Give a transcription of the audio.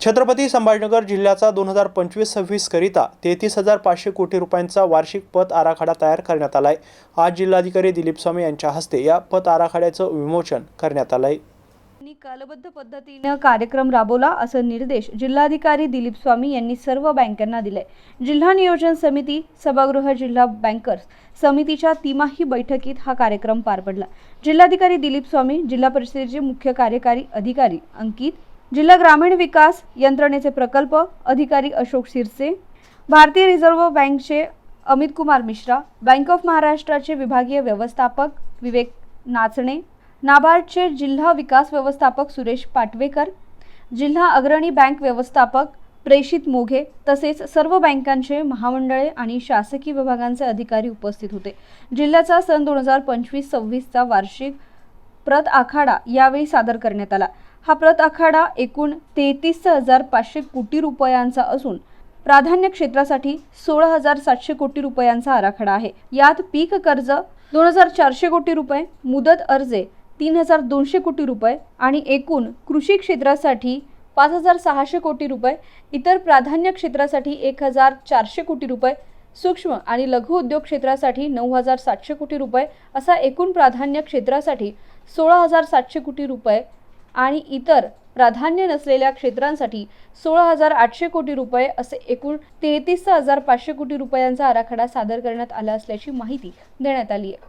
छत्रपती संभाजीनगर जिल्ह्याचा दोन हजार पंचवीस सव्वीस करिता तेहतीस हजार पाचशे कोटी रुपयांचा वार्षिक पत आराखडा तयार करण्यात आला आहे आज जिल्हाधिकारी दिलीप स्वामी यांच्या हस्ते या पत आराखड्याचं विमोचन करण्यात आलं आहे कालबद्ध पद्धतीनं कार्यक्रम राबवला असं निर्देश जिल्हाधिकारी दिलीप स्वामी यांनी सर्व बँकांना दिले जिल्हा नियोजन समिती सभागृह जिल्हा बँकर्स समितीच्या तिमाही बैठकीत हा कार्यक्रम पार पडला. जिल्हाधिकारी दिलीप स्वामी जिल्हा परिषदेचे मुख्य कार्यकारी अधिकारी अंकित जिल्हा ग्रामीण विकास यंत्रणेचे प्रकल्प अधिकारी अशोक शिरसे भारतीय रिझर्व्ह बँकचे अमित कुमार मिश्रा बँक ऑफ महाराष्ट्राचे विभागीय व्यवस्थापक विवेक नाचणे नाबार्डचे जिल्हा विकास व्यवस्थापक सुरेश पाटवेकर जिल्हा अग्रणी बँक व्यवस्थापक प्रेषित मोघे तसेच सर्व बँकांचे महामंडळे आणि शासकीय विभागांचे अधिकारी उपस्थित होते. जिल्ह्याचा सन दोन हजार पंचवीस सव्वीसचा वार्षिक प्रत आखाडा यावेळी सादर करण्यात आला. हा प्रत आखाडा एकूण तेहतीस हजार पाचशे कोटी रुपयांचा असून प्राधान्य क्षेत्रासाठी सोळा हजार सातशे कोटी रुपयांचा आराखडा आहे. यात पीक कर्ज दोन हजार चारशे कोटी रुपये मुदत अर्जे तीन हजार दोनशे कोटी रुपये आणि एकूण कृषी क्षेत्रासाठी पाच हजार सहाशे कोटी रुपये इतर प्राधान्य क्षेत्रासाठी एक हजार चारशे कोटी रुपये सूक्ष्म आणि लघु उद्योग क्षेत्रासाठी नऊ हजार सातशे कोटी रुपये असा एकूण प्राधान्य क्षेत्रासाठी सोळा हजार सातशे कोटी रुपये आणि इतर प्राधान्य नसलेल्या क्षेत्रांसाठी सोळा हजार आठशे कोटी रुपये असे एकूण तेहतीस हजार पाचशे कोटी रुपयांचा आराखडा सादर करण्यात आला असल्याची माहिती देण्यात आली आहे.